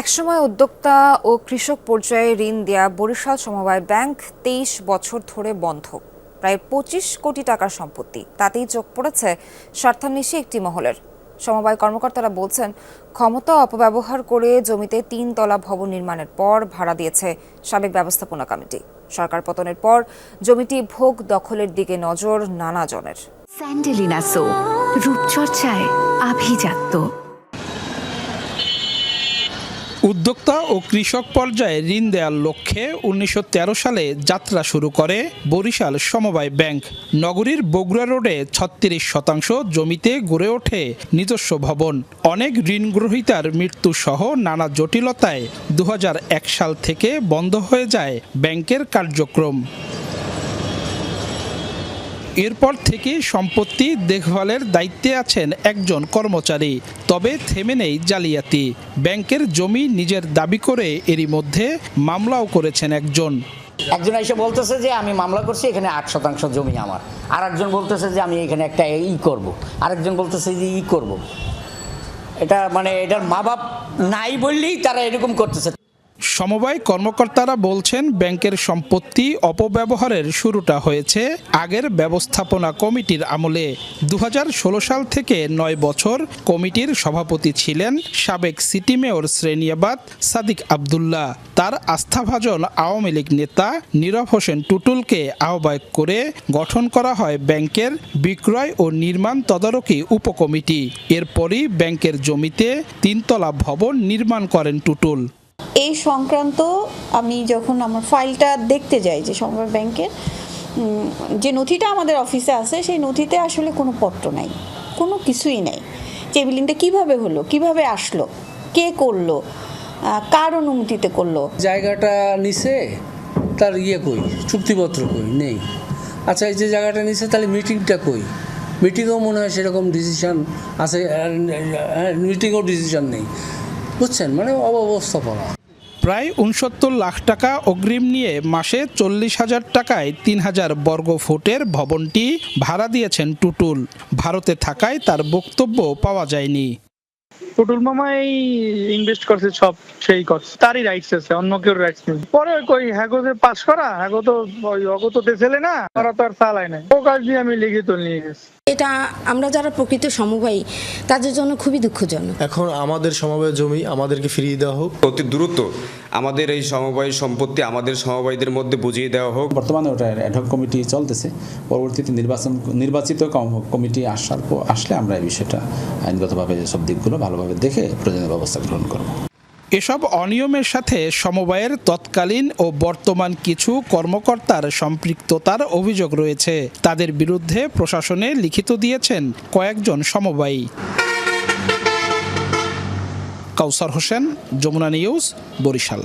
একসময় উদ্যোক্তা ও কৃষক পর্যায়ে ঋণ দেয়া বরিশাল সমবায় ব্যাংক তেইশ বছর ধরে বন্ধ। প্রায় পঁচিশ কোটি টাকার সম্পত্তি। তাতেই চোখ পড়েছে স্বার্থান্বেষী একটি মহলের। সমবায় কর্মকর্তারা বলছেন, ক্ষমতা অপব্যবহার করে জমিতে তিন তলা ভবন নির্মাণের পর ভাড়া দিয়েছে সাবেক ব্যবস্থাপনা কমিটি। সরকার পতনের পর জমিটি ভোগ দখলের দিকে নজর নানা জনের। স্যান্ডেলিনা সো, রূপচর্চায় আভিজাত্য। উদ্যোক্তা ও কৃষক পর্যায়ে ঋণ দেওয়ার লক্ষ্যে উনিশশো তেরো সালে যাত্রা শুরু করে বরিশাল সমবায় ব্যাংক। নগরীর বগুড়া রোডে ছত্রিশ শতাংশ জমিতে গড়ে ওঠে নিজস্ব ভবন। অনেক ঋণগ্রহীতার মৃত্যু সহ নানা জটিলতায় দু হাজার এক সাল থেকে বন্ধ হয়ে যায় ব্যাংকের কার্যক্রম। এরপর থেকে সম্পত্তি দেখভালের দায়িত্বে আছেন একজন কর্মচারী, তবে থেমে নেই জালিয়াতি। ব্যাংকের জমি নিজের দাবি করে এরই মধ্যে মামলাও করেছেন একজন। একজন এসে বলতেছে যে, আমি মামলা করছি, এখানে আট শতাংশ জমি আমার। আর একজন বলতেছে যে, আমি এখানে একটা ই করব। আরেকজন বলতেছে যে, ই করব। এটা মানে এটার মা বাপ নাই বললেই তারা এরকম করতেছে। সমবায় কর্মকর্তারা বলছেন ব্যাংকের সম্পত্তি অপব্যবহারের শুরুটা হয়েছে আগের ব্যবস্থাপনা কমিটির আমলে। দু হাজার ষোলো সাল থেকে নয় বছর কমিটির সভাপতি ছিলেন সাবেক সিটি মেয়র শ্রেণিয়াবাদ সাদিক আবদুল্লাহ। তার আস্থাভাজন আওয়ামী লীগ নেতা নীরব হোসেন টুটুলকে আহ্বায়ক করে গঠন করা হয় ব্যাংকের বিক্রয় ও নির্মাণ তদারকি উপকমিটি। এরপরই ব্যাংকের জমিতে তিনতলা ভবন নির্মাণ করেন টুটুল। সংক্রান্ত আমি যখন আমার ফাইলটা দেখতে যাই যে সমবায় ব্যাংকের যে নথিটা আমাদের অফিসে আছে, সেই নথিতে আসলে কোনো পত্র নাই, কোনো কিছুই নাই। যে বিল্ডিংটা কীভাবে হলো, কীভাবে আসলো, কে করল কার অনুমতিতে করল? জায়গাটা নিছে, তার ইয়ে কই, চুক্তিপত্র কই, নেই। আচ্ছা এই যে জায়গাটা নিছে, তাহলে মিটিংটা কই? মিটিংও মনে হয় সেরকম ডিসিশন আছে মিটিংও ডিসিশন নেই। বুঝছেন? মানে অব্যবস্থাপনা প্রায় উনসত্তর লাখ টাকা অগ্রিম নিয়ে মাসে চল্লিশ হাজার টাকায় তিন হাজার বর্গ ফুটের ভবনটি ভাড়া দিয়েছেন টুটুল। ভারতে থাকায় তার বক্তব্য পাওয়া যায়নি। টুটুল মামাই ইনভেস্ট করছে সব সেই করছে তারই রাইটস আছে, অন্য কেউ রাইটস নেই। পরে কই, হ্যাগো যে পাস করা, হ্যাগো তো, ওই অগত দেশেলে না, ওরা তো আর চালায় নাই। ও দিয়ে আমি লিখিত নিয়ে গেছি। এটা আমরা যারা প্রকৃত সমবায়ী তাদের জন্য খুবই দুঃখজনক। এখন আমাদের সমবায় জমি আমাদেরকে ফিরিয়ে দেওয়া হোক। অতি দ্রুত আমাদের এই সমবায় সম্পত্তি আমাদের সমবায়ীদের মধ্যে বুঝিয়ে দেওয়া হোক। বর্তমানে ওটা অ্যাডহক কমিটি চলতেছে। পরবর্তীতে নির্বাচন নির্বাচিত কমিটি আসার পর আসলে আমরা এই বিষয়টা আইনগতভাবে সব দিকগুলো ভালোভাবে দেখে প্রয়োজনীয় ব্যবস্থা গ্রহণ করব। এসব অনিয়মের সাথে সমবায়ের তৎকালীন ও বর্তমান কিছু কর্মকর্তার সম্পৃক্ততার অভিযোগ রয়েছে। তাদের বিরুদ্ধে প্রশাসনে লিখিত দিয়েছেন কয়েকজন সমবায়ী। কাউসার হোসেন, যমুনা নিউজ, বরিশাল।